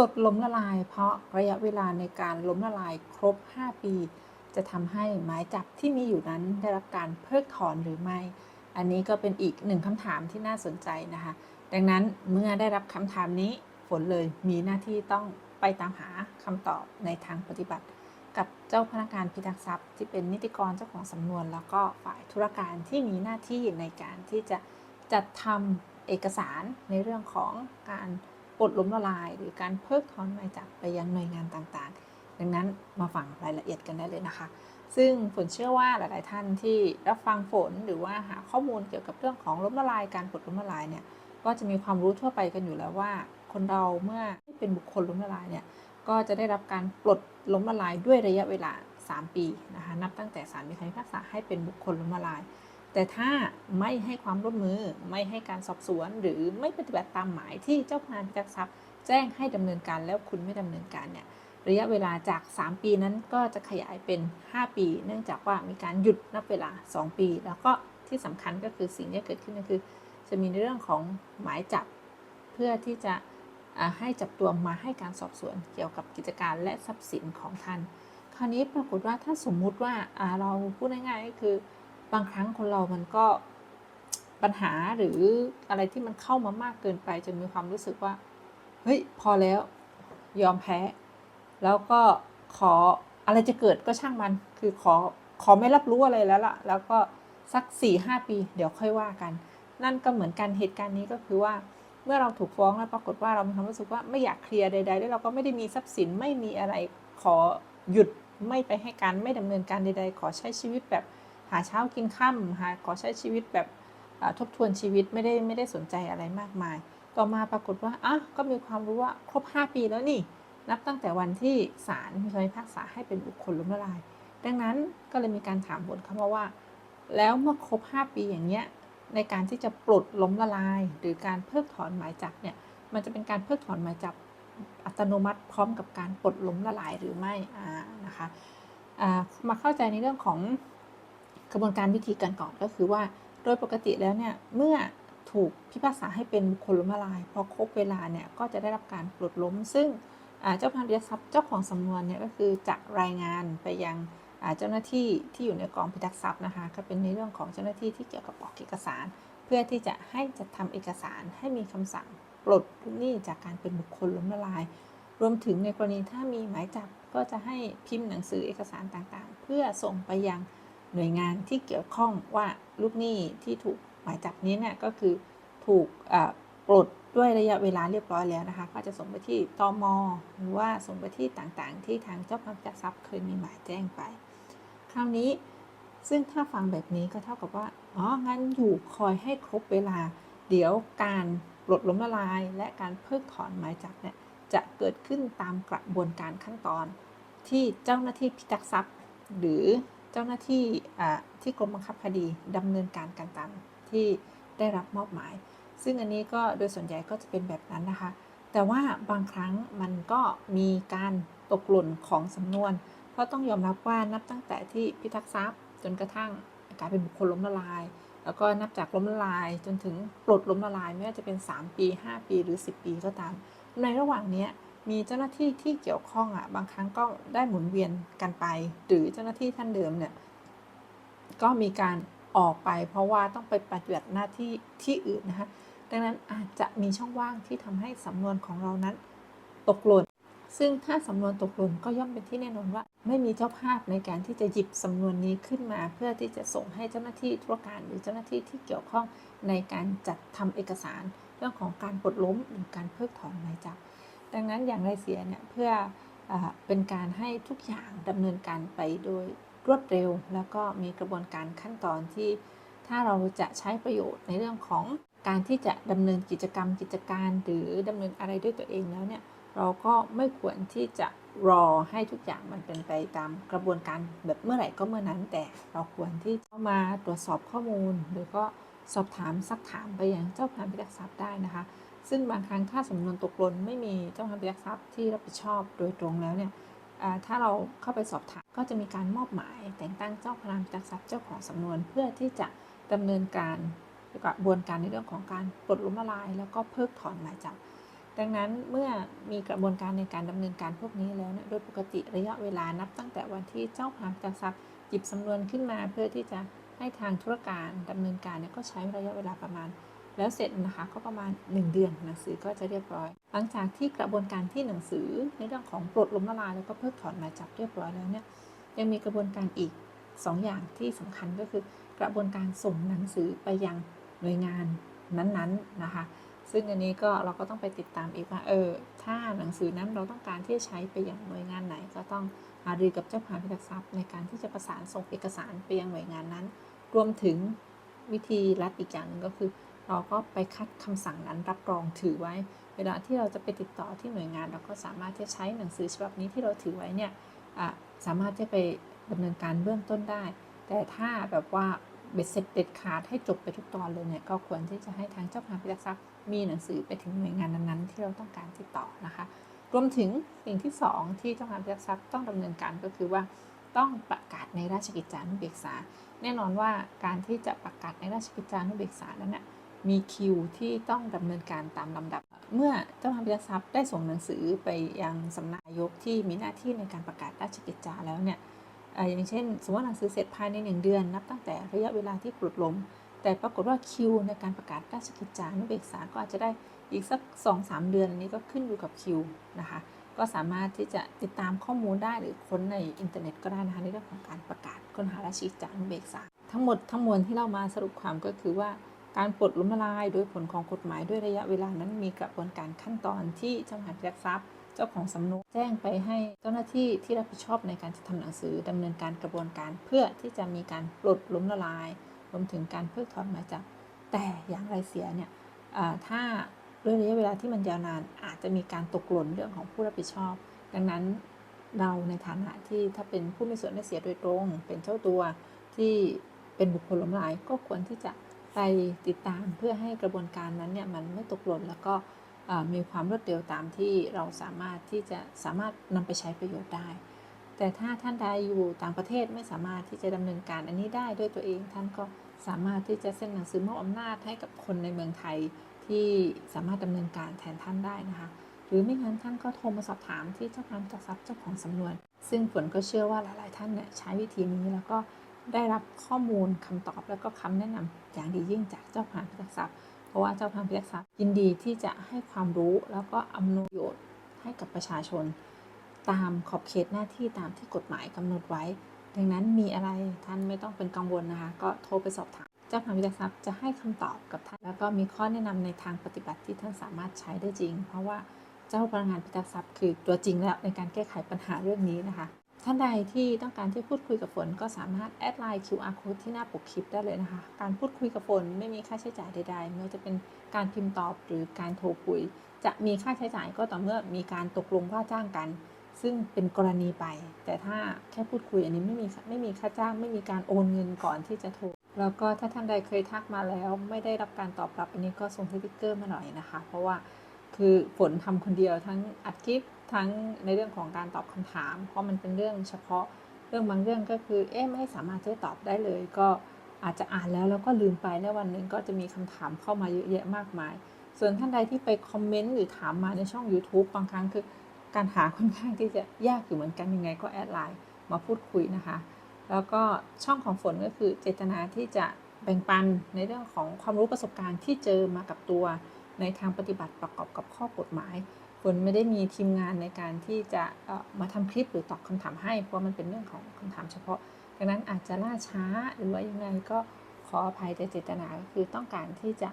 ลดล้มละลาย เพราะระยะเวลาในการล้มละลายครบ 5 ปี จะทำให้หมายจับที่มีอยู่นั้นได้รับการเพิกถอนหรือไม่ อันนี้ก็เป็นอีกหนึ่งคำถามที่น่าสนใจนะคะ ดังนั้นเมื่อได้รับคำถามนี้ฝนเลยมีหน้าที่ต้องไปตามหาคำตอบในทางปฏิบัติ กับเจ้าพนักงานพิทักษ์ทรัพย์ ที่เป็นนิติกรเจ้าของสำนวน แล้วก็ฝ่ายธุรการที่มีหน้าที่ในการที่จะจัดทำเอกสารในเรื่องของการ ปลดล้มละลาย หรือการเพิกถอนหมายจับไปยังหน่วยงานต่างๆ ดังนั้นมาฟังรายละเอียดกันได้เลยนะคะ ซึ่งฝนเชื่อว่าหลายๆท่านที่รับฟังฝนหรือว่าหาข้อมูลเกี่ยวกับเรื่องของล้มละลายการปลดล้มละลายเนี่ยก็จะมีความรู้ทั่วไปกันอยู่แล้วว่า คนเราเมื่อเป็นบุคคลล้มละลายเนี่ยก็จะได้รับการปลดล้มละลายด้วยระยะเวลา 3 ปีนะคะนับตั้งแต่ศาลมีคำพิพากษาให้เป็นบุคคลล้มละลาย แต่ถ้าไม่ให้ความร่วมมือไม่ให้การสอบสวน หรือไม่ปฏิบัติตามหมายที่เจ้าพนักงานพิทักทรัพย์ แจ้งให้ดำเนินการแล้วคุณไม่ดำเนินการเนี่ยระยะเวลาจาก 3 ปีนั้นก็จะขยายเป็น 5 ปี เนื่องจากว่ามีการหยุดนับเวลา 2 ปี แล้วก็ที่สำคัญก็คือสิ่งที่เกิดขึ้นก็คือ จะมีในเรื่องของหมายจับ เพื่อที่จะให้จับตัวมาให้การสอบสวนเกี่ยวกับกิจการและทรัพย์สินของท่าน คราวนี้ปรากฏว่าถ้าสมมุติว่าเราพูดง่ายๆก็คือ บางครั้งคนเรามันก็ปัญหาหรืออะไรที่มันเข้ามามากเกินไปจนมีความรู้สึกว่า เฮ้ย พอแล้วยอมแพ้ แล้วก็ขออะไรจะเกิดก็ช่างมัน คือขอขอไม่รับรู้อะไรแล้วล่ะ แล้วก็สัก4ี่หปี เดี๋ยวค่อยว่ากัน นั่นก็เหมือนกันเหตุการณ์นี้ก็คือว่า เมื่อเราถูกฟ้องแล้วปรากฏว่าเรามีความรู้สึกว่าไม่อยากเคลียร์ใดๆแล้วเราก็ไม่ได้มีทรัพย์สินไม่มีอะไรขอหยุดไม่ไปให้การไม่ดำเนินการใดๆ ขอใช้ชีวิตแบบ หาเช้ากินค่ำหาขอใช้ชีวิตแบบทบทวนชีวิตไม่ได้ไม่ได้สนใจอะไรมากมาย ต่อมาปรากฏว่าอะก็มีความรู้ว่าครบ 5 ปีแล้วนี่นับตั้งแต่วันที่ศาลมีคำพิพากษาให้เป็นบุคคลล้มละลาย ดังนั้นก็เลยมีการถามบนเข้ามาว่า แล้วเมื่อครบ 5 ปีอย่างเงี้ยในการที่จะปลดล้มละลาย หรือการเพิกถอนหมายจับเนี่ยมันจะเป็นการเพิกถอนหมายจับอัตโนมัติพร้อมกับการปลดล้มละลายหรือไม่นะคะมาเข้าใจในเรื่องของ กระบวนการวิธีการก่อนก็คือว่า โดยปกติแล้วเนี่ยเมื่อถูกพิพากษาให้เป็นบุคคลล้มละลายพอครบเวลาเนี่ยก็จะได้รับการปลดล้ม ซึ่งเจ้าพนักงานทรัพย์เจ้าของสำนวนเนี่ยก็คือจะรายงานไปยังเจ้าหน้าที่ที่อยู่ในกองพิทักษ์ทรัพย์นะคะ ก็เป็นในเรื่องของเจ้าหน้าที่ที่เกี่ยวกับออกเอกสาร เพื่อที่จะให้จัดทำเอกสารให้มีคำสั่งปลดหนี้จากการเป็นบุคคลล้มละลาย รวมถึงในกรณีถ้ามีหมายจับก็จะให้พิมพ์หนังสือเอกสารต่างๆ เพื่อส่งไปยัง หน่วยงานที่เกี่ยวข้องว่าลูกหนี้ที่ถูกหมายจับนี้เนี่ยก็คือถูกปลดด้วยระยะเวลาเรียบร้อยแล้วนะคะ ก็จะส่งไปที่ตมหรือว่าส่งไปที่ต่างๆ ที่ทางเจ้าพนักงานทรัพย์เคยมีหมายแจ้งไป คราวนี้ซึ่งถ้าฟังแบบนี้ก็เท่ากับว่า อ๋อ งั้นอยู่คอยให้ครบเวลา เดี๋ยวการปลดล้มละลาย และการเพิกถอนหมายจับเนี่ยจะเกิดขึ้นตามกระบวนการขั้นตอน ที่เจ้าหน้าที่พิทักษ์ทรัพย์ หรือ เจ้าหน้าที่ที่กรมบังคับคดีดำเนินการกันตามที่ได้รับมอบหมาย ซึ่งอันนี้ก็โดยส่วนใหญ่ก็จะเป็นแบบนั้นนะคะ แต่ว่าบางครั้งมันก็มีการตกหล่นของสำนวน เพราะต้องยอมรับว่านับตั้งแต่ที่พิทักษ์ทรัพย์ จนกระทั่งกลายเป็นบุคคลล้มละลาย แล้วก็นับจากล้มละลาย จนถึงปลดล้มละลายไม่ว่าจะเป็น 3 ปี 5 ปีหรือ 10 ปีก็ตาม ในระหว่างนี้ มีเจ้าหน้าที่ที่เกี่ยวข้องอะบางครั้งก็ได้หมุนเวียนกันไป หรือเจ้าหน้าที่ท่านเดิมเนี่ยก็มีการออกไป เพราะว่าต้องไปปฏิบัติหน้าที่ที่อื่นนะคะดังนั้นอาจจะมีช่องว่างที่ทำให้สำนวนของเรานั้นตกหล่น ซึ่งถ้าสำนวนตกหล่นก็ย่อมเป็นที่แน่นอนว่า ไม่มีเจ้าภาพในการที่จะหยิบสำนวนนี้ขึ้นมา เพื่อที่จะส่งให้เจ้าหน้าที่ธุรการ หรือเจ้าหน้าที่ที่เกี่ยวข้องในการจัดทำเอกสาร เรื่องของการปลดล้มหรือการเพิกถอนหมายจับ ดังนั้นอย่างไรเสียเนี่ยเพื่ออเป็นการให้ทุกอย่างดำเนินการไปโดยรวดเร็ว แล้วก็มีกระบวนการขั้นตอนที่ ถ้าเราจะใช้ประโยชน์ในเรื่องของการที่จะดำเนินกิจกรรมกิจการหรือดำเนินอะไรด้วยตัวเองแล้วเนี่ยเราก็ไม่ควรที่จะรอให้ทุกอย่างมันเป็นไปตามกระบวนการแบบเมื่อไหร่ก็เมื่อนั้นแต่เราควรที่จะมาตรวจสอบข้อมูล หรือก็สอบถามซักถามไปยังเจ้าพนักงานพิทักษ์ทรัพย์ได้นะคะ ซึ่งบางครั้งถ้าสำนวนตกหล่นไม่มีเจ้าพนักงานพิทักษ์ทรัพย์ที่รับผิดชอบโดยตรงแล้วเนี่ยถ้าเราเข้าไปสอบถามก็จะมีการมอบหมาย แต่งตั้งเจ้าพนักงานพิทักษ์ทรัพย์เจ้าของสำนวนเพื่อที่จะดำเนินการกระบวนการในเรื่องของการปลดล้มละลาย แล้วก็เพิกถอนหมายจับดังนั้นเมื่อมีกระบวนการในการดำเนินการพวกนี้แล้วเนี่ยโดยปกติระยะเวลานับตั้งแต่วันที่เจ้าพนักงานทรัพย์หยิบสำนวนขึ้นมาเพื่อที่จะให้ทางธุรการดำเนินการเนี่ยก็ใช้ระยะเวลาประมาณ แล้วเสร็จนะคะก็ประมาณ 1 เดือนหนังสือก็จะเรียบร้อย หลังจากที่กระบวนการที่หนังสือในเรื่องของปลดล้มละลายแล้วก็เพิกถอนหมายจับเรียบร้อยแล้วเนี่ยยังมีกระบวนการอีก 2 อย่างที่สำคัญก็คือกระบวนการส่งหนังสือไปยังหน่วยงานนั้นๆนะคะ ซึ่งอันนี้ก็เราก็ต้องไปติดตามอีกว่าเออถ้าหนังสือนั้นเราต้องการที่จะใช้ไปยังหน่วยงานไหน ก็ต้องหารือกับเจ้าพนักงานทรัพย์ในการที่จะประสานส่งเอกสารไปยังหน่วยงานนั้น รวมถึงวิธีรัดอีกอย่างหนึ่งก็คือ เราก็ไปคัดคำสั่งนั้นรับรองถือไว้ เวลาที่เราจะไปติดต่อที่หน่วยงาน เราก็สามารถที่จะใช้หนังสือฉบับนี้ที่เราถือไว้เนี่ยสามารถที่จะไปดำเนินการเบื้องต้นได้ แต่ถ้าแบบว่าเบ็ดเสร็จเด็ดขาดให้จบไปทุกตอนเลยเนี่ยก็ควรที่จะให้ทางเจ้าพนักงานพิทักษ์ทรัพย์มีหนังสือไปถึงหน่วยงานนั้นๆที่เราต้องการติดต่อนะคะ รวมถึงสิ่งที่ 2 ที่เจ้าพนักงานพิทักษ์ทรัพย์ต้องดำเนินการก็คือว่าต้องประกาศในราชกิจจานุเบกษา แน่นอนว่าการที่จะประกาศในราชกิจจานุเบกษานั้นน่ะ มีคิวที่ต้องดำเนินการตามลำดับ เมื่อเจ้าพนักงานทรัพย์ได้ส่งหนังสือไปยังสำนักนายกที่มีหน้าที่ในการประกาศราชกิจจาแล้วเนี่ยอย่างเช่น สมมติว่าหนังสือเสร็จภายใน 1 เดือน นับตั้งแต่ระยะเวลาที่ปลดลม แต่ปรากฏว่าคิวในการประกาศราชกิจจานุเบกษาก็อาจจะได้อีกสัก 2-3 เดือนอันนี้ก็ขึ้นอยู่กับคิวนะคะก็สามารถที่จะติดตามข้อมูลได้หรือค้นในอินเทอร์เน็ตก็ได้นะคะในเรื่องของการประกาศค้นหาราชกิจจานุเบกษาทั้งหมดทั้งมวลที่เรามาสรุปความก็คือว่า การปลดล้มละลายโดยผลของกฎหมายด้วยระยะเวลานั้นมีกระบวนการขั้นตอนที่เจ้าหน้าที่รักทรัพย์ เจ้าของสำนวนแจ้งไปให้เจ้าหน้าที่ที่รับผิดชอบในการจะทำหนังสือดำเนินการกระบวนการเพื่อที่จะมีการปลดล้มละลาย รวมถึงการเพิกถอนหมายจับแต่อย่างไรเสียเนี่ยถ้าด้วยระยะเวลาที่มันยาวนานอาจจะมีการตกหล่นเรื่องของผู้รับผิดชอบ ดังนั้นเราในฐานะที่ถ้าเป็นผู้มีส่วนได้เสียโดยตรง เป็นเจ้าตัวที่เป็นบุคคลล้มละลายก็ควรที่จะ ไปติดตามเพื่อให้กระบวนการนั้นเนี่ยมันไม่ตกหล่นแล้วก็มีความรวดเร็วตามที่เราสามารถที่จะสามารถนำไปใช้ประโยชน์ได้ แต่ถ้าท่านใดอยู่ต่างประเทศไม่สามารถที่จะดำเนินการอันนี้ได้ด้วยตัวเอง ท่านก็สามารถที่จะเซ็นหนังสือมอบอำนาจให้กับคนในเมืองไทยที่สามารถดำเนินการแทนท่านได้นะคะ หรือไม่งั้นท่านก็โทรมาสอบถามที่เจ้าพนักงานทรัพย์เจ้าของสำนวน ซึ่งฝนก็เชื่อว่าหลาย ๆ ท่านเนี่ยใช้วิธีนี้แล้วก็ ได้รับข้อมูลคำตอบแล้วก็คำแนะนำอย่างดียิ่งจากเจ้าพนักงานทรัพย์เพราะว่าเจ้าพนักงานพิทักษ์ทรัพย์ยินดีที่จะให้ความรู้แล้วก็อำนวยประโยชน์ให้กับประชาชน ตามขอบเขตหน้าที่ตามที่กฎหมายกำหนดไว้ ดังนั้นมีอะไรท่านไม่ต้องเป็นกังวลนะคะ ก็โทรไปสอบถาม เจ้าพนักงานพิทักษ์ทรัพย์จะให้คำตอบกับท่าน แล้วก็มีข้อแนะนำในทางปฏิบัติที่ท่านสามารถใช้ได้จริง เพราะว่าเจ้าพนักงานพิทักษ์ทรัพย์คือตัวจริงแล้วในการแก้ไขปัญหาเรื่องนี้นะคะ ท่านใดที่ต้องการที่พูดคุยกับฝนก็สามารถแอดไลน์ QR code ที่หน้าปกคลิปได้เลยนะคะ การพูดคุยกับฝนไม่มีค่าใช้จ่ายใดๆไม่ว่าจะเป็นการพิมพ์ตอบหรือการโทรคุย จะมีค่าใช้จ่ายก็ต่อเมื่อมีการตกลงว่าจ้างกัน ซึ่งเป็นกรณีไป แต่ถ้าแค่พูดคุยอันนี้ไม่มีไม่มีค่าจ้าง ไม่มีการโอนเงินก่อนที่จะโทรแล้วก็ถ้าท่านใดเคยทักมาแล้ว ไม่ได้รับการตอบรับอันนี้ก็ส่งสติ๊กเกอร์มาหน่อยนะคะ เพราะว่าคือฝนทำคนเดียวทั้งอัดคลิป ทั้งในเรื่องของการตอบคำถาม เพราะมันเป็นเรื่องเฉพาะเรื่องบางเรื่องก็คือเอ๊ะไม่สามารถจะตอบได้เลย ก็อาจจะอ่านแล้วแล้วก็ลืมไปแล้ววันหนึ่งก็จะมีคำถามเข้ามาเยอะแยะมากมาย ส่วนท่านใดที่ไปคอมเมนต์หรือถามมาในช่อง YouTube บางครั้งคือการหาค่อนข้างที่จะยากอยู่เหมือนกันยังไงก็แอดไลน์มาพูดคุยนะคะ แล้วก็ช่องของฝนก็คือเจตนาที่จะแบ่งปันในเรื่องของความรู้ประสบการณ์ที่เจอมากับตัวในทางปฏิบัติประกอบกับข้อกฎหมาย ฝนไม่ได้มีทีมงานในการที่จะมาทำคลิปหรือตอบคำถามให้ เพราะมันเป็นเรื่องของคำถามเฉพาะ ดังนั้นอาจจะล่าช้าหรือว่ายังไงก็ขออภัยแต่เจตนาก็คือต้องการที่จะ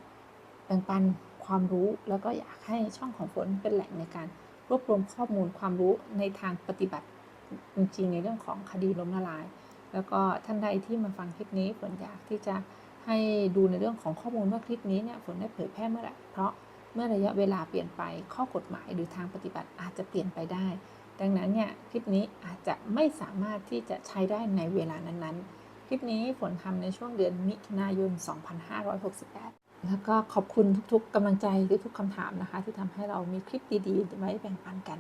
แบ่งปันความรู้แล้วก็อยากให้ช่องของฝนเป็นแหล่งในการรวบรวมข้อมูลความรู้ในทางปฏิบัติจริงในเรื่องของคดีล้มละลาย แล้วก็ท่านใดที่มาฟังคลิปนี้ฝนอยากที่จะให้ดูในเรื่องของข้อมูลว่าคลิปนี้เนี่ยฝนได้เผยแพร่เมื่อไหร่เพราะ เมื่อระยะเวลาเปลี่ยนไปข้อกฎหมายหรือทางปฏิบัติอาจจะเปลี่ยนไปได้ ดังนั้นเนี่ยคลิปนี้อาจจะไม่สามารถที่จะใช้ได้ในเวลานั้นๆ คลิปนี้ฝนทำในช่วงเดือนมิถุนายน 2568 แล้วก็ขอบคุณทุกๆกำลังใจทุกๆคำถามนะคะ ที่ทำให้เรามีคลิปดีๆไว้แบ่งปันกัน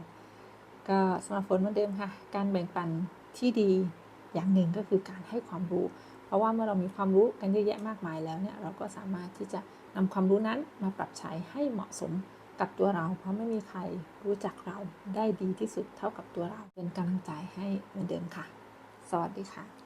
ก็สำหรับฝนเหมือนเดิมค่ะ การแบ่งปันที่ดีอย่างหนึ่งก็คือการให้ความรู้ เพราะว่าเมื่อเรามีความรู้กันเยอะแยะมากมายแล้วเนี่ยเราก็สามารถที่จะ นำความรู้นั้นมาปรับใช้ให้เหมาะสมกับตัวเรา เพราะไม่มีใครรู้จักเราได้ดีที่สุดเท่ากับตัวเรา เป็นกำลังใจให้เหมือนเดิมค่ะ สวัสดีค่ะ